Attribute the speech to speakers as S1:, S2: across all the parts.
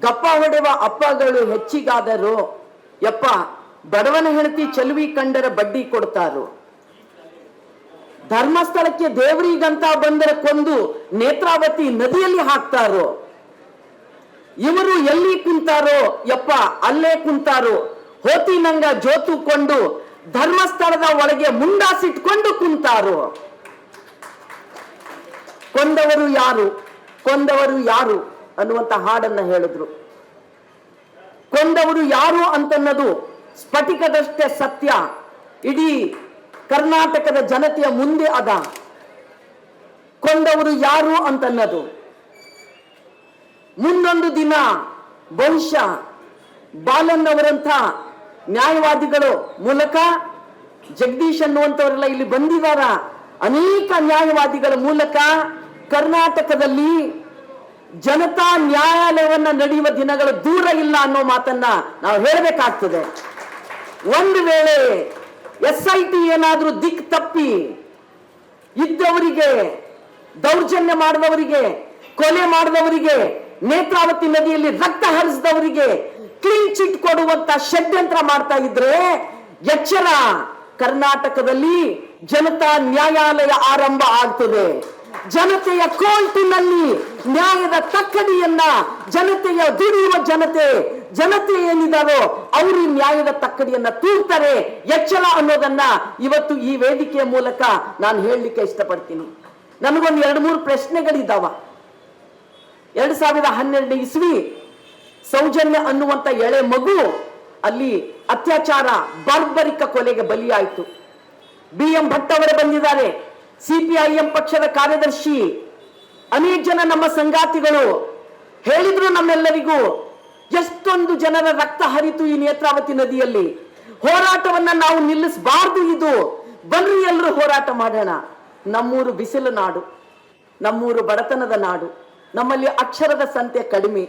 S1: ಗಪ್ಪ ಹೊಡೆವ ಅಪ್ಪಗಳು ಹೆಚ್ಚಿಗಾದರು, ಯಪ್ಪ, ಬಡವನ ಹೆಂಡತಿ ಚಲುವಿ ಕಂಡರ ಬಡ್ಡಿ ಕೊಡ್ತಾರು. ಧರ್ಮಸ್ಥಳಕ್ಕೆ ದೇವರಿಗಂತ ಬಂದರೆ ಕೊಂದು ನೇತ್ರಾವತಿ ನದಿಯಲ್ಲಿ ಹಾಕ್ತಾರೋ. ಇವರು ಎಲ್ಲಿ ಕುಂತಾರೋ, ಯಪ್ಪ, ಅಲ್ಲೇ ಕುಂತಾರೋ. ಹೋತಿನಂಗ ಜೋತುಕೊಂಡು ಧರ್ಮಸ್ಥಳದ ಒಳಗೆ ಮುಂಡಾಸಿಟ್ಕೊಂಡು ಕುಂತಾರೋ. ಕೊಂದವರು ಯಾರು? ಕೊಂದವರು ಯಾರು? ಅನ್ನುವಂತ ಹಾಡನ್ನ ಹೇಳಿದ್ರು. ಕೊಂದವರು ಯಾರು ಅಂತನ್ನೋದು ಸ್ಫಟಿಕದಷ್ಟೇ ಸತ್ಯ. ಇಡೀ ಕರ್ನಾಟಕದ ಜನತೆಯ ಮುಂದೆ ಅದ. ಕೊಂದವರು ಯಾರು ಅಂತನ್ನೋದು? ಮುಂದೊಂದು ದಿನ ಬಹುಶಃ ಬಾಲನ್ನವರಂಥ ನ್ಯಾಯವಾದಿಗಳು ಮೂಲಕ ಜಗದೀಶ್ ಅನ್ನುವಂಥವರೆಲ್ಲ ಇಲ್ಲಿ ಬಂದಿದಾರ. ಅನೇಕ ನ್ಯಾಯವಾದಿಗಳ ಮೂಲಕ ಕರ್ನಾಟಕದಲ್ಲಿ ಜನತಾ ನ್ಯಾಯಾಲಯವನ್ನ ನಡೆಯುವ ದಿನಗಳು ದೂರ ಇಲ್ಲ ಅನ್ನೋ ಮಾತನ್ನ ನಾವು ಹೇಳಬೇಕಾಗ್ತದೆ. ಒಂದು ವೇಳೆ ಎಸ್ ಐ ಟಿ ಏನಾದರೂ ದಿಕ್ ತಪ್ಪಿ ಇದ್ದವರಿಗೆ, ದೌರ್ಜನ್ಯ ಮಾಡಿದವರಿಗೆ ಕೊಲೆ ಮಾಡಿದವರಿಗೆ ನೇತ್ರಾವತಿ ನದಿಯಲ್ಲಿ ರಕ್ತ ಹರಿಸಿದವರಿಗೆ ಕ್ಲೀನ್ ಚಿಟ್ ಕೊಡುವಂತ ಷಡ್ಯಂತ್ರ ಮಾಡ್ತಾ ಇದ್ರೆ, ಎಚ್ಚರ ಕರ್ನಾಟಕದಲ್ಲಿ ಜನತಾ ನ್ಯಾಯಾಲಯ ಆರಂಭ ಆಗ್ತದೆ. ಜನತೆಯ ಕೋಲ್ಟಿನಲ್ಲಿ ನ್ಯಾಯದ ತಕ್ಕಡಿಯನ್ನ ಜನತೆಯ ದುಡಿಯುವ ಜನತೆ ಜನತೆ ಏನಿದಾರೋ ಅವರು ನ್ಯಾಯದ ತಕ್ಕಡಿಯನ್ನ ತೀರ್ತಾರೆ ಎಚ್ಚರ ಅನ್ನೋದನ್ನ ಇವತ್ತು ಈ ವೇದಿಕೆಯ ಮೂಲಕ ನಾನು ಹೇಳಲಿಕ್ಕೆ ಇಷ್ಟಪಡ್ತೀನಿ. ನನಗೊಂದು ಎರಡು ಮೂರು ಪ್ರಶ್ನೆಗಳಿದ್ದಾವ ಎರಡ್ ಸಾವಿರದ ಹನ್ನೆರಡು ಇಸ್ವಿ ಸೌಜನ್ಯ ಅನ್ನುವಂತ ಎಳೆ ಮಗು ಅಲ್ಲಿ ಅತ್ಯಾಚಾರ, ಬಾರ್ಬರಿಕ ಕೊಲೆಗೆ ಬಲಿಯಾಯಿತು. ಬಿ ಎಂ ಭಟ್ ಅವರು ಬಂದಿದ್ದಾರೆ. ಸಿಪಿಐಎಂ ಪಕ್ಷದ ಕಾರ್ಯದರ್ಶಿ ಅನೇಕ ಜನ ನಮ್ಮ ಸಂಗಾತಿಗಳು ಹೇಳಿದ್ರು ನಮ್ಮೆಲ್ಲರಿಗೂ, ಎಷ್ಟೊಂದು ಜನರ ರಕ್ತ ಹರಿತು ಈ ನೇತ್ರಾವತಿ ನದಿಯಲ್ಲಿ. ಹೋರಾಟವನ್ನ ನಾವು ನಿಲ್ಲಿಸಬಾರ್ದು ಇದು. ಬನ್ರಿ ಎಲ್ಲರೂ ಹೋರಾಟ ಮಾಡೋಣ. ನಮ್ಮೂರು ಬಿಸಿಲು ನಾಡು, ನಮ್ಮೂರು ಬಡತನದ ನಾಡು, ನಮ್ಮಲ್ಲಿ ಅಕ್ಷರದ ಸಂತೆ ಕಡಿಮೆ.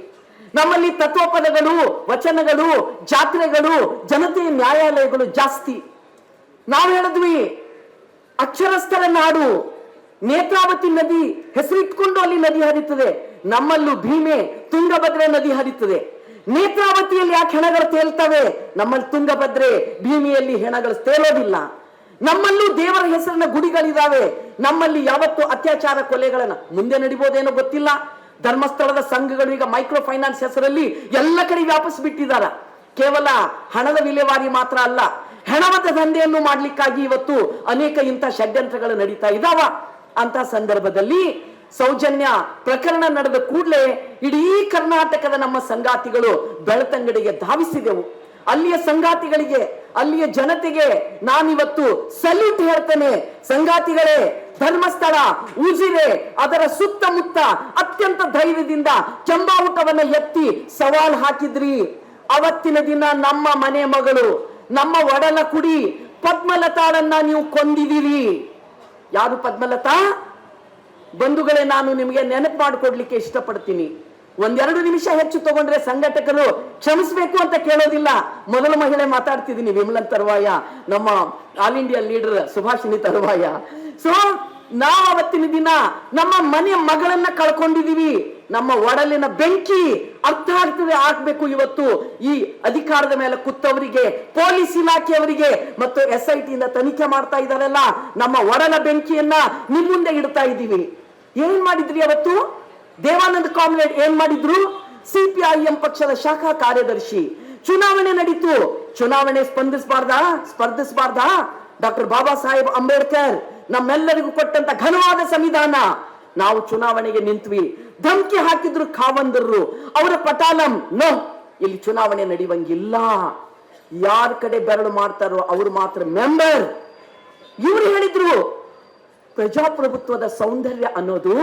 S1: ನಮ್ಮಲ್ಲಿ ತತ್ವಪದಗಳು, ವಚನಗಳು, ಜಾತ್ರೆಗಳು, ಜನತೆಯ ನ್ಯಾಯಾಲಯಗಳು ಜಾಸ್ತಿ. ನಾವು ಹೇಳಿದ್ವಿ ಅಕ್ಷರಸ್ಥರ ನಾಡು. ನೇತ್ರಾವತಿ ನದಿ ಹೆಸರಿಟ್ಕೊಂಡು ಅಲ್ಲಿ ನದಿ ಹರಿತದೆ. ನಮ್ಮಲ್ಲೂ ಭೀಮೆ ತುಂಗಭದ್ರೆ ನದಿ ಹರಿತದೆ. ನೇತ್ರಾವತಿಯಲ್ಲಿ ಯಾಕೆ ಹೆಣಗಳು ತೇಲ್ತವೆ? ನಮ್ಮಲ್ಲಿ ತುಂಗಭದ್ರೆ, ಭೀಮಿಯಲ್ಲಿ ಹೆಣಗಳು ತೇಲೋದಿಲ್ಲ. ನಮ್ಮಲ್ಲೂ ದೇವರ ಹೆಸರಿನ ಗುಡಿಗಳಿದಾವೆ. ನಮ್ಮಲ್ಲಿ ಯಾವತ್ತು ಅತ್ಯಾಚಾರ ಕೊಲೆಗಳನ್ನ ಮುಂದೆ ನಡಿಬೋದೇನೋ ಗೊತ್ತಿಲ್ಲ. ಧರ್ಮಸ್ಥಳದ ಸಂಘಗಳು ಈಗ ಮೈಕ್ರೋ ಫೈನಾನ್ಸ್ ಹೆಸರಲ್ಲಿ ಎಲ್ಲ ಕಡೆ ವ್ಯಾಪಿಸ್ಬಿಟ್ಟಿದ್ದಾರೆ ಕೇವಲ ಹಣದ ವಿಲೇವಾರಿ ಮಾತ್ರ ಅಲ್ಲ ಹೆಣವದ ದಂಧೆಯನ್ನು ಮಾಡಲಿಕ್ಕಾಗಿ ಇವತ್ತು ಅನೇಕ ಇಂಥ ಷಡ್ಯಂತ್ರಗಳು ನಡೀತಾ ಇದಾವ. ಅಂತ ಸಂದರ್ಭದಲ್ಲಿ ಸೌಜನ್ಯ ಪ್ರಕರಣ ನಡೆದ ಕೂಡಲೇ ಇಡೀ ಕರ್ನಾಟಕದ ನಮ್ಮ ಸಂಗಾತಿಗಳು ಬೆಳತಂಗಡಿಗೆ ಧಾವಿಸಿದೆವು. ಅಲ್ಲಿಯ ಸಂಗಾತಿಗಳಿಗೆ, ಅಲ್ಲಿಯ ಜನತೆಗೆ ನಾನಿವತ್ತು ಸಲ್ಯೂಟ್ ಹೇಳ್ತೇನೆ. ಸಂಗಾತಿಗಳೇ, ಧರ್ಮಸ್ಥಳ, ಉಜಿರೆ, ಅದರ ಸುತ್ತಮುತ್ತ ಅತ್ಯಂತ ಧೈರ್ಯದಿಂದ ಚಂಬಾವುಟವನ್ನ ಎತ್ತಿ ಸವಾಲ್ ಹಾಕಿದ್ರಿ. ಅವತ್ತಿನ ದಿನ ನಮ್ಮ ಮನೆ ಮಗಳು ನಮ್ಮ ಒಡಲ ಕುಡಿ, ಪದ್ಮಲತಾಳನ್ನ ನೀವು ಕೊಂದಿದ್ದೀರಿ. ಯಾರು ಪದ್ಮಲತಾ? ಬಂಧುಗಳೇ, ನಾನು ನಿಮಗೆ ನೆನಪು ಮಾಡಿಕೊಡ್ಲಿಕ್ಕೆ ಇಷ್ಟಪಡ್ತೀನಿ. ಒಂದೆರಡು ನಿಮಿಷ ಹೆಚ್ಚು ತಗೊಂಡ್ರೆ ಸಂಘಟಕರು ಕ್ಷಮಿಸಬೇಕು ಅಂತ ಕೇಳೋದಿಲ್ಲ. ಮೊದಲ ಮಹಿಳೆ ಮಾತಾಡ್ತಿದ್ದೀನಿ, ವಿಮಲನ್ ತರುವಾಯ, ನಮ್ಮ ಆಲ್ ಇಂಡಿಯಾ ಲೀಡರ್ ಸುಭಾಷಿಣಿ ತರುವಾಯ. ಸೊ ನಾವು ಅವತ್ತಿನ ದಿನ ನಮ್ಮ ಮನೆ ಮಗಳನ್ನ ಕಳ್ಕೊಂಡಿದೀವಿ ನಮ್ಮ ಒಡಲಿನ ಬೆಂಕಿ ಅರ್ಥ ಆಗ್ತದೆ ಆಗ್ಬೇಕು ಇವತ್ತು. ಈ ಅಧಿಕಾರದ ಮೇಲೆ ಕುತ್ತವರಿಗೆ, ಪೊಲೀಸ್ ಇಲಾಖೆಯವರಿಗೆ ಮತ್ತು ಎಸ್ ಐ ಟಿಯಿಂದ ತನಿಖೆ ಮಾಡ್ತಾ ಇದಾರಲ್ಲ ನಮ್ಮ ಒಡಲ ಬೆಂಕಿಯನ್ನ ನಿಮ್ ಮುಂದೆ ಇಡ್ತಾ ಇದ್ದೀವಿ. ಏನ್ ಮಾಡಿದ್ರಿ ಅವತ್ತು? ದೇವಾನಂದ ಕಾಮ್ರೇಡ್ ಏನ್ ಮಾಡಿದ್ರು? ಸಿಪಿಐಎಂ ಪಕ್ಷದ ಶಾಖಾ ಕಾರ್ಯದರ್ಶಿ. ಚುನಾವಣೆ ನಡೀತು. ಚುನಾವಣೆ ಸ್ಪಂದಿಸಬಾರ್ದಾ? ಸ್ಪರ್ಧಿಸಬಾರ್ದಾ? ಡಾಕ್ಟರ್ ಬಾಬಾ ಸಾಹೇಬ್ ಅಂಬೇಡ್ಕರ್, ನಮ್ಮೆಲ್ಲರಿಗೂ ಕೊಟ್ಟಂತ ಘನವಾದ ಸಂವಿಧಾನ. ನಾವು ಚುನಾವಣೆಗೆ ನಿಂತ್ವಿ. ಧಮಕಿ ಹಾಕಿದ್ರು ಖಾವಂದರ್ರು ಅವರ ಪಟಾಲಂ, ನೋ. ಇಲ್ಲಿ ಚುನಾವಣೆ ನಡೆಯುವಂಗಿಲ್ಲ. ಯಾರ ಕಡೆ ಬೆರಳು ಮಾಡ್ತಾರೋ ಅವರು ಮಾತ್ರ ಮೆಂಬರ್. ಇವ್ರು ಹೇಳಿದ್ರು, ಪ್ರಜಾಪ್ರಭುತ್ವದ ಸೌಂದರ್ಯ ಅನ್ನೋದು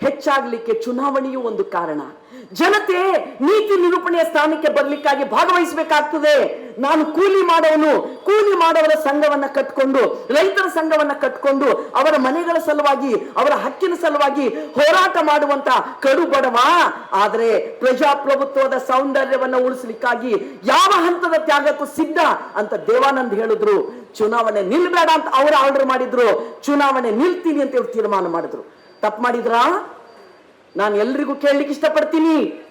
S1: ಹೆಚ್ಚಾಗ್ಲಿಕ್ಕೆ ಚುನಾವಣೆಯೂ ಒಂದು ಕಾರಣ. ಜನತೆ ನೀತಿ ನಿರೂಪಣೆಯ ಸ್ಥಾನಕ್ಕೆ ಬರಲಿಕ್ಕಾಗಿ ಭಾಗವಹಿಸಬೇಕಾಗ್ತದೆ. ನಾನು ಕೂಲಿ ಮಾಡೋನು ಕೂಲಿ ಮಾಡವರ ಸಂಘವನ್ನ ಕಟ್ಕೊಂಡು, ರೈತರ ಸಂಘವನ್ನ ಕಟ್ಕೊಂಡು, ಅವರ ಮನೆಗಳ ಸಲುವಾಗಿ, ಅವರ ಹಕ್ಕಿನ ಸಲುವಾಗಿ ಹೋರಾಟ ಮಾಡುವಂತ ಕಡು ಬಡವ. ಆದ್ರೆ ಪ್ರಜಾಪ್ರಭುತ್ವದ ಸೌಂದರ್ಯವನ್ನ ಉಳಿಸ್ಲಿಕ್ಕಾಗಿ ಯಾವ ಹಂತದ ತ್ಯಾಗಕ್ಕೂ ಸಿದ್ಧ ಅಂತ ದೇವಾನಂದ್ ಹೇಳಿದ್ರು. ಚುನಾವಣೆ ನಿಲ್ಬೇಡ ಅಂತ ಅವರು ಆರ್ಡರ್ ಮಾಡಿದ್ರು. ಚುನಾವಣೆ ನಿಲ್ತೀನಿ ಅಂತ ಹೇಳಿ ತೀರ್ಮಾನ ಮಾಡಿದ್ರು. ತಪ್ಪು ಮಾಡಿದ್ರಾ? ನಾನು ಎಲ್ರಿಗೂ ಕೇಳಲಿಕ್ಕೆ ಇಷ್ಟಪಡ್ತೀನಿ.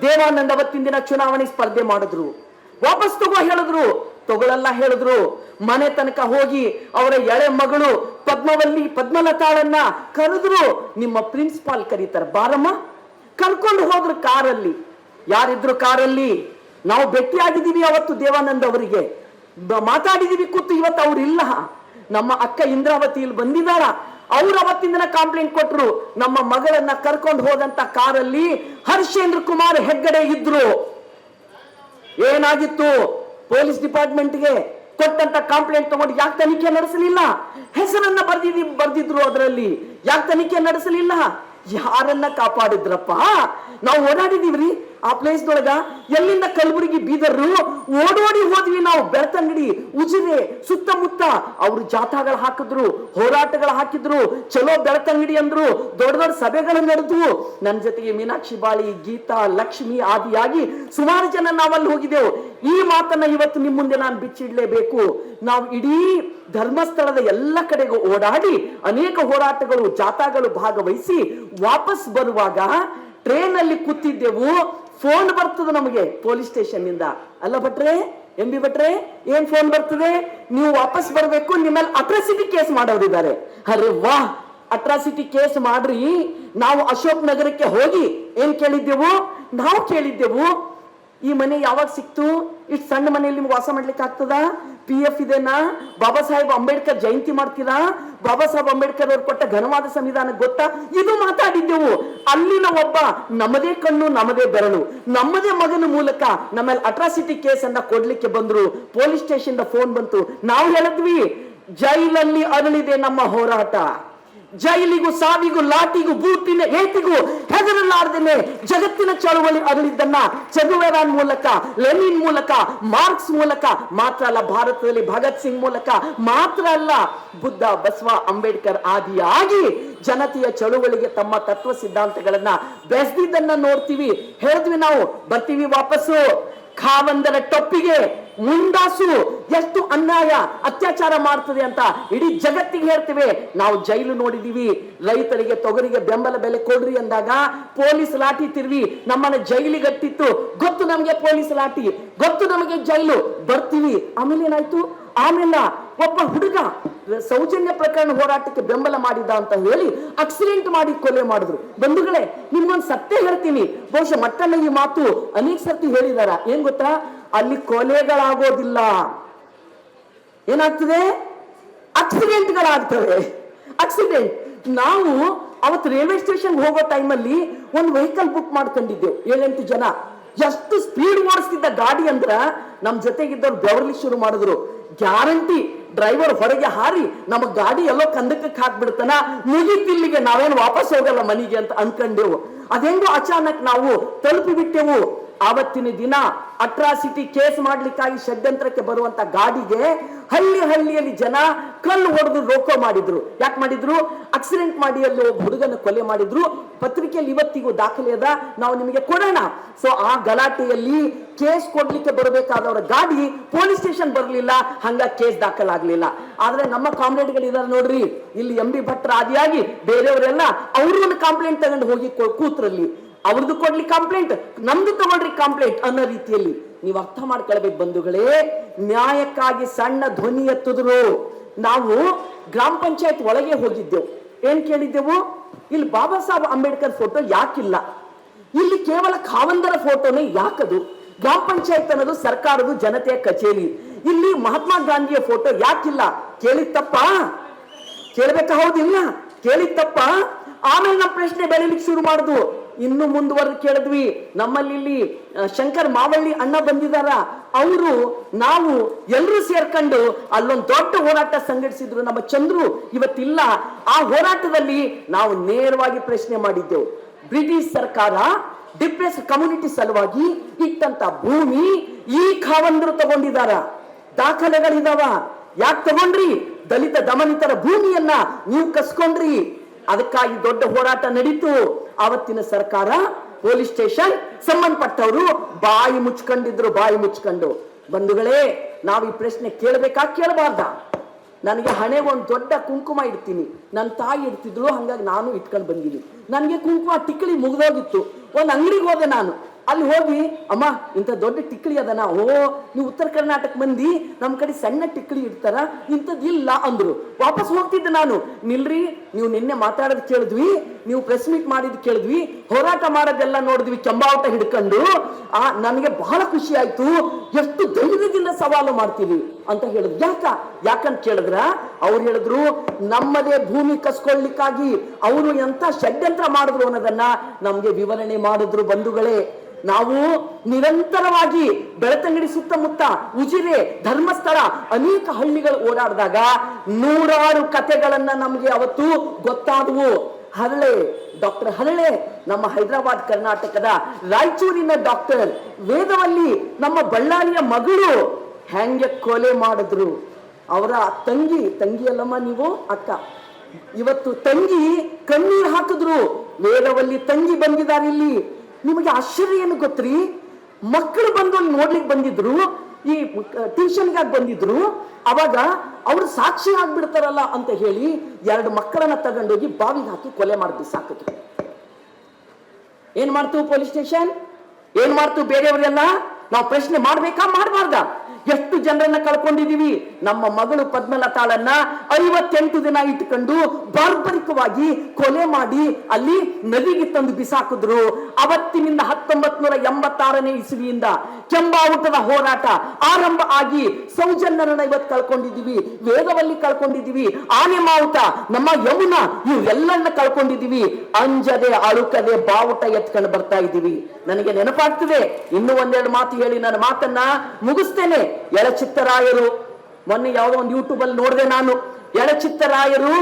S1: ದೇವಾನಂದ್ ಅವತ್ತಿನ ದಿನ ಚುನಾವಣೆ ಸ್ಪರ್ಧೆ ಮಾಡಿದ್ರು. ವಾಪಸ್ ತಗೋ ಹೇಳಿದ್ರು. ತಗೊಳಲ್ಲ ಹೇಳಿದ್ರು. ಮನೆ ತನಕ ಹೋಗಿ ಅವರ ಎಳೆ ಮಗಳು ಪದ್ಮವಲ್ಲಿ, ಪದ್ಮಲತಾಳನ್ನ ಕರೆದ್ರು. ನಿಮ್ಮ ಪ್ರಿನ್ಸಿಪಾಲ್ ಕರೀತಾರೆ, ಬಾರಮ್ಮ. ಕರ್ಕೊಂಡು ಹೋದ್ರು ಕಾರಲ್ಲಿ. ಯಾರಿದ್ರು ಕಾರಲ್ಲಿ? ನಾವು ಭೇಟಿಯಾಗಿದ್ದೀವಿ ಅವತ್ತು ದೇವಾನಂದ ಅವರಿಗೆ. ಮಾತಾಡಿದೀವಿ ಕೂತು ಇವತ್ತು ಅವ್ರು ಇಲ್ಲ. ನಮ್ಮ ಅಕ್ಕ ಇಂದ್ರಾವತಿ ಇಲ್ಲಿ ಬಂದಿದ್ದಾಳ. ಅವ್ರು ಅವತ್ತಿಂದ ಕಂಪ್ಲೇಂಟ್ ಕೊಟ್ರು, ನಮ್ಮ ಮಗಳನ್ನ ಕರ್ಕೊಂಡು ಹೋದಂತ ಕಾರಲ್ಲಿ ಹರ್ಷೇಂದ್ರ ಕುಮಾರ್ ಹೆಗ್ಗಡೆ ಇದ್ರು. ಏನಾಗಿತ್ತು? ಪೊಲೀಸ್ ಡಿಪಾರ್ಟ್ಮೆಂಟ್ಗೆ ಕೊಟ್ಟಂತ ಕಂಪ್ಲೇಂಟ್ ತಗೊಂಡು ಯಾಕೆ ತನಿಖೆ ನಡೆಸಲಿಲ್ಲ? ಹೆಸರನ್ನ ಬರ್ದಿದ್, ಬರ್ದಿದ್ರು ಅದರಲ್ಲಿ. ಯಾಕೆ ತನಿಖೆ ನಡೆಸಲಿಲ್ಲ? ಯಾರನ್ನ ಕಾಪಾಡಿದ್ರಪ್ಪ? ನಾವು ಓಡಾಡಿದೀವ್ರಿ. ಆ ಪ್ಲೇಸ್ ದೊಳಗ ಎಲ್ಲಿಂದ ಕಲಬುರಗಿ ಬೀದರ್ರು ಓಡೋಡಿ ಹೋದ್ವಿ ನಾವು. ಬೆಳ್ತಂಗಡಿ, ಉಜಿರೆ, ಸುತ್ತಮುತ್ತ. ಅವರು ಜಾಥಾಗಳು ಹಾಕಿದ್ರು, ಹೋರಾಟಗಳು ಹಾಕಿದ್ರು. ಚಲೋ ಬೆಳ್ತಂಗಡಿ ಅಂದ್ರು. ದೊಡ್ಡ ದೊಡ್ಡ ಸಭೆಗಳು ನಡೆದ್ವು ನನ್ನ ಜೊತೆಗೆ ಮೀನಾಕ್ಷಿ ಬಾಳಿ, ಗೀತಾ, ಲಕ್ಷ್ಮಿ ಆದಿಯಾಗಿ ಸುಮಾರು ಜನ ನಾವಲ್ಲಿ ಹೋಗಿದ್ದೆವು. ಈ ಮಾತನ್ನ ಇವತ್ತು ನಿಮ್ಮ ಮುಂದೆ ನಾನು ಬಿಚ್ಚಿಡ್ಲೇಬೇಕು. ನಾವು ಇಡೀ ಧರ್ಮಸ್ಥಳದ ಎಲ್ಲ ಕಡೆಗೂ ಓಡಾಡಿ ಅನೇಕ ಹೋರಾಟಗಳು, ಜಾಥಾಗಳು ಭಾಗವಹಿಸಿ ವಾಪಸ್ ಬರುವಾಗ ಟ್ರೈನ್ ಅಲ್ಲಿ ಕೂತಿದ್ದೆವು. ಫೋನ್ ಬರ್ತದೆ ನಮಗೆ ಪೊಲೀಸ್ ಸ್ಟೇಷನ್ನಿಂದ ಅಲ್ಲ ಭಟ್ರೆ ಎಂ ಬಿ ಭಟ್ರೆ, ಏನ್ ಫೋನ್ ಬರ್ತದೆ? ನೀವು ವಾಪಸ್ ಬರಬೇಕು ನಿಮ್ಮಲ್ಲಿ ಅಟ್ರಾಸಿಟಿ ಕೇಸ್ ಮಾಡೋರಿದ್ದಾರೆ. ಅರೆ ವಾ ಅಟ್ರಾಸಿಟಿ ಕೇಸ್ ಮಾಡ್ರಿ. ನಾವು ಅಶೋಕ್ ನಗರಕ್ಕೆ ಹೋಗಿ ಏನ್ ಕೇಳಿದ್ದೆವು? ನಾವು ಕೇಳಿದ್ದೆವು ಈ ಮನೆ ಯಾವಾಗ ಸಿಕ್ತು? ಇಷ್ಟು ಸಣ್ಣ ಮನೆಯಲ್ಲಿ ನಿಮ್ಗೆ ವಾಸ ಮಾಡ್ಲಿಕ್ಕೆ ಆಗ್ತದ? ಪಿ ಎಫ್ ಇದೆನಾ? ಬಾಬಾ ಸಾಹೇಬ್ ಅಂಬೇಡ್ಕರ್ ಜಯಂತಿ ಮಾಡ್ತೀರಾ? ಬಾಬಾ ಸಾಹೇಬ್ ಅಂಬೇಡ್ಕರ್ ಅವ್ರು ಕೊಟ್ಟ ಘನವಾದ ಸಂವಿಧಾನ ಗೊತ್ತಾ? ಇದು ಮಾತಾಡಿದ್ದೆವು. ಅಲ್ಲಿನ ಒಬ್ಬ ನಮ್ಮದೇ ಕಣ್ಣು, ನಮ್ಮದೇ ಬೆರಳು. ನಮ್ಮದೇ ಮಗನ ಮೂಲಕ ನಮ್ಮಲ್ಲಿ ಅಟ್ರಾಸಿಟಿ ಕೇಸ್ ಅನ್ನ ಕೊಡ್ಲಿಕ್ಕೆ ಬಂದ್ರು. ಪೊಲೀಸ್ ಸ್ಟೇಷನ್ ಫೋನ್ ಬಂತು. ನಾವು ಹೇಳಿದ್ವಿ, ಜೈಲಲ್ಲಿ ಅರಳಿದೆ ನಮ್ಮ ಹೋರಾಟ. ಜೈಲಿಗೂ ಸಾವಿಗೂ ಲಾಟಿಗೂ ಬೂಟಿನ ಏತಿಗೂ ಹೆದರಲಾರ್ದೇನೆ ಜಗತ್ತಿನ ಚಳುವಳಿ ಅಗಲಿದ್ದನ್ನ ಚದುವೆರಾನ್ ಮೂಲಕ, ಲೆನಿನ್ ಮೂಲಕ, ಮಾರ್ಕ್ಸ್ ಮೂಲಕ, ಮಾತ್ರ ಅಲ್ಲ ಭಾರತದಲ್ಲಿ ಭಗತ್ ಸಿಂಗ್ ಮೂಲಕ ಮಾತ್ರ ಅಲ್ಲ ಬುದ್ಧ, ಬಸವ, ಅಂಬೇಡ್ಕರ್ ಆದಿಯಾಗಿ ಜನತೆಯ ಚಳುವಳಿಗೆ ತಮ್ಮ ತತ್ವ ಸಿದ್ಧಾಂತಗಳನ್ನ ಬೆಸ್ದಿದ್ದನ್ನ ನೋಡ್ತೀವಿ. ಹೇಳಿದ್ವಿ ನಾವು, ಬರ್ತೀವಿ ವಾಪಸ್ಸು. ಖಾವಂದರ ಟೊಪ್ಪಿಗೆ ಮುಂದಾಸು ಎಷ್ಟು ಅನ್ಯಾಯ, ಅತ್ಯಾಚಾರ ಮಾಡ್ತದೆ ಅಂತ ಇಡೀ ಜಗತ್ತಿಗೆ ಹೇಳ್ತೇವೆ. ನಾವು ಜೈಲು ನೋಡಿದೀವಿ ರೈತರಿಗೆ, ತೊಗರಿಗೆ ಬೆಂಬಲ ಬೆಲೆ ಕೊಡ್ರಿ ಅಂದಾಗ ಪೊಲೀಸ್ ಲಾಠಿ ತಿರ್ವಿ. ನಮ್ಮನ್ನ ಜೈಲಿಗಟ್ಟಿತ್ತು ಗೊತ್ತು ನಮಗೆ ಪೊಲೀಸ್ ಲಾಠಿ. ಗೊತ್ತು ನಮಗೆ ಜೈಲು. ಬರ್ತೀವಿ. ಆಮೇಲೆ ಏನಾಯ್ತು? ಆಮೇಲೆ ಒಬ್ಬ ಹುಡುಗ ಸೌಜನ್ಯ ಪ್ರಕರಣ ಹೋರಾಟಕ್ಕೆ ಬೆಂಬಲ ಮಾಡಿದ ಅಂತ ಹೇಳಿ ಆಕ್ಸಿಡೆಂಟ್ ಮಾಡಿ ಕೊಲೆ ಮಾಡಿದ್ರು. ಬಂಧುಗಳೇ, ನಿಮ್ಗೊಂದು ಸತ್ಯ ಹೇಳ್ತೀನಿ. ಬಹುಶಃ ಮಟ್ಟಣ್ಣ ಈ ಮಾತು ಅನೇಕ ಸರ್ತಿ ಹೇಳಿದಾರ. ಏನ್ ಗೊತ್ತಾ? ಅಲ್ಲಿ ಕೊಲೆಗಳಾಗೋದಿಲ್ಲ. ಏನಾಗ್ತದೆ? ಆಕ್ಸಿಡೆಂಟ್ಗಳಾಗ್ತವೆ ಆಕ್ಸಿಡೆಂಟ್ ನಾವು ಅವತ್ತು ರೈಲ್ವೆ ಸ್ಟೇಷನ್ ಹೋಗೋ ಟೈಮಲ್ಲಿ ಒಂದು ವೆಹಿಕಲ್ ಬುಕ್ ಮಾಡ್ಕೊಂಡಿದ್ದೆವು ಏಳೆಂಟು ಜನ. ಎಷ್ಟು ಸ್ಪೀಡ್ ಮಾಡಿಸ್ತಿದ್ದ ಗಾಡಿ ಅಂದ್ರ ನಮ್ಮ ಜೊತೆಗಿದ್ದವ್ರು ಬೆವರ್ಲಿ ಶುರು ಮಾಡಿದ್ರು. ಗ್ಯಾರಂಟಿ ಡ್ರೈವರ್ ಹೊರಗೆ ಹಾರಿ ನಮ್ಮ ಗಾಡಿ ಎಲ್ಲೋ ಕಂದಕಕ್ಕೆ ಹಾಕ್ಬಿಡ್ತಾನ. ಮುಗಿತಿಲ್ಲಿಗೆ ನಾವೇನು ವಾಪಸ್ ಹೋಗಲ್ಲ ಮನೆಗೆ ಅಂತ ಅನ್ಕೊಂಡೆವು. ಅದೆಂಗೋ ಅಚಾನಕ್ ನಾವು ತಲುಪಿ ಬಿಟ್ಟೆವು ಆವತ್ತಿನ ದಿನ ಅಟ್ರಾಸಿಟಿ ಕೇಸ್ ಮಾಡ್ಲಿಕ್ಕಾಗಿ ಷಡ್ಯಂತ್ರಕ್ಕೆ ಬರುವಂತ ಗಾಡಿಗೆ ಹಳ್ಳಿ ಹಳ್ಳಿಯಲ್ಲಿ ಜನ ಕಲ್ಲು ಹೊಡೆದು ರೋಕೋ ಮಾಡಿದ್ರು. ಯಾಕೆ ಮಾಡಿದ್ರು? ಆಕ್ಸಿಡೆಂಟ್ ಮಾಡಿ ಅಲ್ಲಿ ಒಬ್ಬ ಹುಡುಗನ ಕೊಲೆ ಮಾಡಿದ್ರು. ಪತ್ರಿಕೆಯಲ್ಲಿ ಇವತ್ತಿಗೂ ದಾಖಲೆ ಅದ. ನಾವು ನಿಮಗೆ ಕೊಡೋಣ. ಸೊ ಆ ಗಲಾಟೆಯಲ್ಲಿ ಕೇಸ್ ಕೊಡ್ಲಿಕ್ಕೆ ಬರಬೇಕಾದವರ ಗಾಡಿ ಪೊಲೀಸ್ ಸ್ಟೇಷನ್ ಬರಲಿಲ್ಲ. ಹಂಗ ಕೇಸ್ ದಾಖಲಾಗ್ಲಿಲ್ಲ. ಆದ್ರೆ ನಮ್ಮ ಕಾಮ್ರೇಡ್ಗಳು ಇದಾರೆ ನೋಡ್ರಿ. ಇಲ್ಲಿ ಎಂ ಬಿ ಭಟ್ರ ಆದಿಯಾಗಿ ಬೇರೆಯವರೆಲ್ಲ ಅವ್ರನ್ನ ಕಂಪ್ಲೇಂಟ್ ತಗೊಂಡು ಹೋಗಿ ಕೂತ್ರಲ್ಲಿ. ಅವ್ರದ್ದು ಕೊಡ್ಲಿ ಕಂಪ್ಲೇಂಟ್ ನಮ್ದು ತಗೊಳ್ರಿ ಕಂಪ್ಲೇಂಟ್ ಅನ್ನೋ ರೀತಿಯಲ್ಲಿ ನೀವು ಅರ್ಥ ಮಾಡ್ಕೊಳ್ಬೇಕು ಬಂಧುಗಳೇ. ನ್ಯಾಯಕ್ಕಾಗಿ ಸಣ್ಣ ಧ್ವನಿ ಎತ್ತಿದ್ರು. ನಾವು ಗ್ರಾಮ ಪಂಚಾಯತ್ ಒಳಗೆ ಹೋಗಿದ್ದೆವು. ಏನ್ ಕೇಳಿದ್ದೆವು? ಇಲ್ಲಿ ಬಾಬಾ ಸಾಹೇಬ್ ಅಂಬೇಡ್ಕರ್ ಫೋಟೋ ಯಾಕಿಲ್ಲ? ಇಲ್ಲಿ ಕೇವಲ ಖಾವಂದರ ಫೋಟೋನೇ ಯಾಕದು? ಗ್ರಾಮ ಪಂಚಾಯತ್ ಅನ್ನೋದು ಸರ್ಕಾರದ ಜನತೆಯ ಕಚೇರಿ. ಇಲ್ಲಿ ಮಹಾತ್ಮ ಗಾಂಧಿಯ ಫೋಟೋ ಯಾಕಿಲ್ಲ? ಕೇಳಿತ್ತಪ್ಪ? ಕೇಳಬೇಕಾ ಹೌದಿಲ್ಲ? ಕೇಳಿತ್ತಪ್ಪ? ಆಮೇಲೆ ನಮ್ಮ ಪ್ರಶ್ನೆ ಬೆಳಿಲಿಕ್ಕೆ ಶುರು ಮಾಡುದು. ಇನ್ನು ಮುಂದುವರೆದು ಕೇಳಿದ್ವಿ. ನಮ್ಮಲ್ಲಿ ಇಲ್ಲಿ ಶಂಕರ್ ಮಾವಳ್ಳಿ ಅಣ್ಣ ಬಂದಿದಾರ. ಅವರು ನಾವು ಎಲ್ಲರೂ ಸೇರ್ಕೊಂಡು ಅಲ್ಲೊಂದು ದೊಡ್ಡ ಹೋರಾಟ ಸಂಘಟಿಸಿದ್ರು. ನಮ್ಮ ಚಂದ್ರು ಇವತ್ತಿಲ್ಲ. ಆ ಹೋರಾಟದಲ್ಲಿ ನಾವು ನೇರವಾಗಿ ಪ್ರಶ್ನೆ ಮಾಡಿದ್ದೆವು. ಬ್ರಿಟಿಷ್ ಸರ್ಕಾರ ಡಿಪ್ರೆಸ್ ಕಮ್ಯುನಿಟಿ ಸಲುವಾಗಿ ಇಟ್ಟಂತ ಭೂಮಿ ಈ ಖಾವಂದರು ತಗೊಂಡಿದಾರ. ದಾಖಲೆಗಳಿದಾವ. ಯಾಕೆ ತಗೊಂಡ್ರಿ? ದಲಿತ ದಮನಿತರ ಭೂಮಿಯನ್ನ ನೀವು ಕಸ್ಕೊಂಡ್ರಿ. ಅದಕ್ಕಾಗಿ ದೊಡ್ಡ ಹೋರಾಟ ನಡೀತು. ಆವತ್ತಿನ ಸರ್ಕಾರ ಪೊಲೀಸ್ ಸ್ಟೇಷನ್ ಸಂಬಂಧಪಟ್ಟವರು ಬಾಯಿ ಮುಚ್ಕೊಂಡಿದ್ರು, ಬಾಯಿ ಮುಚ್ಕೊಂಡು. ಬಂಧುಗಳೇ, ನಾವು ಈ ಪ್ರಶ್ನೆ ಕೇಳಬೇಕಾ, ಕೇಳಬಾರ್ದ? ನನಗೆ ಹಣೆ ಒಂದು ದೊಡ್ಡ ಕುಂಕುಮ ಇಡ್ತೀನಿ. ನನ್ನ ತಾಯಿ ಇಡ್ತಿದ್ಳು, ಹಂಗಾಗಿ ನಾನು ಇಟ್ಕೊಂಡು ಬಂದಿದ್ದೀನಿ. ನನಗೆ ಕುಂಕುಮ ಟಿಕ್ಕಳಿ ಮುಗಿದೋಗಿತ್ತು. ಒಂದು ಅಂಗಡಿಗೆ ಹೋದೆ ನಾನು. ಅಲ್ಲಿ ಹೋಗಿ ಅಮ್ಮ, ಇಂಥ ದೊಡ್ಡ ಟಿಕ್ಕಳಿ ಅದನ ಓ ನೀವು ಉತ್ತರ ಕರ್ನಾಟಕ ಮಂದಿ ನಮ್ಮ ಕಡೆ ಸಣ್ಣ ಟಿಕ್ಕಳಿ ಇಡ್ತಾರ ಇಂಥದ್ದು ಇಲ್ಲ ಅಂದ್ರು. ವಾಪಸ್ ಹೋಗ್ತಿದ್ದೆ ನಾನು. ನಿಲ್ರಿ, ನೀವು ನಿನ್ನೆ ಮಾತಾಡೋದು ಕೇಳಿದ್ವಿ. ನೀವು ಪ್ರೆಸ್ ಮೀಟ್ ಮಾಡಿದ್ ಕೇಳಿದ್ವಿ, ಹೋರಾಟ ಮಾಡೋದೆಲ್ಲ ನೋಡಿದ್ವಿ, ಕೆಂಬಾವಟ ಹಿಡ್ಕೊಂಡು. ಆ ನನಗೆ ಬಹಳ ಖುಷಿ ಆಯ್ತು. ಎಷ್ಟು ಧೈರ್ಯದಿಂದ ಸವಾಲು ಮಾಡ್ತೀವಿ ಅಂತ ಹೇಳಿದ್ರು. ಯಾಕ? ಯಾಕಂತ ಕೇಳಿದ್ರ? ಅವ್ರು ಹೇಳಿದ್ರು, ನಮ್ಮದೇ ಭೂಮಿ ಕಸ್ಕೊಳ್ಳಿಕ್ಕಾಗಿ ಅವರು ಎಂತ ಷಡ್ಯಂತ್ರ ಮಾಡಿದ್ರು ಅನ್ನೋದನ್ನ ನಮ್ಗೆ ವಿವರಣೆ ಮಾಡಿದ್ರು ಬಂಧುಗಳೇ. ನಾವು ನಿರಂತರವಾಗಿ ಬೆಳತಂಗಡಿ ಸುತ್ತಮುತ್ತ ಉಜಿರೆ, ಧರ್ಮಸ್ಥಳ, ಅನೇಕ ಹಳ್ಳಿಗಳು ಓಡಾಡಿದಾಗ ನೂರಾರು ಕಥೆಗಳನ್ನ ನಮಗೆ ಅವತ್ತು ಗೊತ್ತಾದವು. ಹರಳೆ, ಡಾಕ್ಟರ್ ಹರಳೆ, ನಮ್ಮ ಹೈದರಾಬಾದ್, ಕರ್ನಾಟಕದ ರಾಯಚೂರಿನ ಡಾಕ್ಟರ್ ವೇದವಲ್ಲಿ ನಮ್ಮ ಬಳ್ಳಾರಿಯ ಮಗಳು ಹೆಂಗೆ ಕೊಲೆ ಮಾಡಿದ್ರು. ಅವರ ತಂಗಿ ತಂಗಿ ಅಲ್ಲಮ್ಮ ನೀವು, ಅಕ್ಕ. ಇವತ್ತು ತಂಗಿ ಕಣ್ಣೀರು ಹಾಕಿದ್ರು. ವೇದವಲ್ಲಿ ತಂಗಿ ಬಂದಿದ್ದಾರೆ ಇಲ್ಲಿ. ನಿಮಗೆ ಆಶ್ಚರ್ಯ ಏನು ಗೊತ್ತ್ರಿ? ಮಕ್ಕಳು ಬಂದು ನೋಡ್ಲಿಕ್ಕೆ ಬಂದಿದ್ರು. ಈ ಟ್ಯೂಷನ್ಗಾಗಿ ಬಂದಿದ್ರು, ಅವಾಗ ಅವರು ಸಾಕ್ಷಿ ಆಗ್ಬಿಡ್ತಾರಲ್ಲ ಅಂತ ಹೇಳಿ ಎರಡು ಮಕ್ಕಳನ್ನ ತಗೊಂಡೋಗಿ ಬಾವಿಗೆ ಹಾಕಿ ಕೊಲೆ ಮಾಡಿದ್ವಿ ಸಾಕು ಏನ್ ಮಾಡ್ತು ಪೊಲೀಸ್ ಸ್ಟೇಷನ್? ಏನ್ ಮಾಡ್ತು ಬೇರೆಯವರೆಲ್ಲ ನಾವು ಪ್ರಶ್ನೆ ಮಾಡ್ಬೇಕಾ? ಮಾಡಬಾರ್ದ? ಎಷ್ಟು ಜನರನ್ನ ಕಳ್ಕೊಂಡಿದೀವಿ ನಮ್ಮ ಮಗಳು ಪದ್ಮಲತಾಳನ್ನ ಐವತ್ತೆಂಟು ದಿನ ಇಟ್ಕೊಂಡು ಬಾರ್ಬರಿಕವಾಗಿ ಕೊಲೆ ಮಾಡಿ ಅಲ್ಲಿ ನದಿಗೆ ತಂದು ಬಿಸಾಕಿದ್ರು. ಅವತ್ತಿನಿಂದ ಹತ್ತೊಂಬತ್ ನೂರ ಎಂಬತ್ತಾರನೇ ಇಸುವಿಯಿಂದ ಕೆಂಬಾವುಟದ ಹೋರಾಟ ಆರಂಭ ಆಗಿ ಸೌಜನ್ಯರನ್ನ ಇವತ್ತು ಕಳ್ಕೊಂಡಿದೀವಿ ವೇದವಲ್ಲಿ ಕಳ್ಕೊಂಡಿದೀವಿ ಆನೆ ಮಾವುಟ ನಮ್ಮ ಯಮುನ ಇವೆಲ್ಲನ್ನ ಕಳ್ಕೊಂಡಿದೀವಿ ಅಂಜದೆ, ಅಳುಕದೆ, ಬಾವುಟ ಎತ್ಕೊಂಡು ಬರ್ತಾ ಇದ್ದೀವಿ. ನನಗೆ ನೆನಪಾಗ್ತದೆ, ಇನ್ನು ಒಂದೆರಡು ಮಾತು ಹೇಳಿ ನನ್ನ ಮಾತನ್ನ ಮುಗಿಸ್ತೇನೆ. ಎಳಚಿತ್ತರಾಯರು ಮೊನ್ನೆ ಯಾವುದೋ ಒಂದು ಯೂಟ್ಯೂಬ್ ಅಲ್ಲಿ ನೋಡಿದೆ ನಾನು. ಎಳಚಿತ್ತರಾಯರು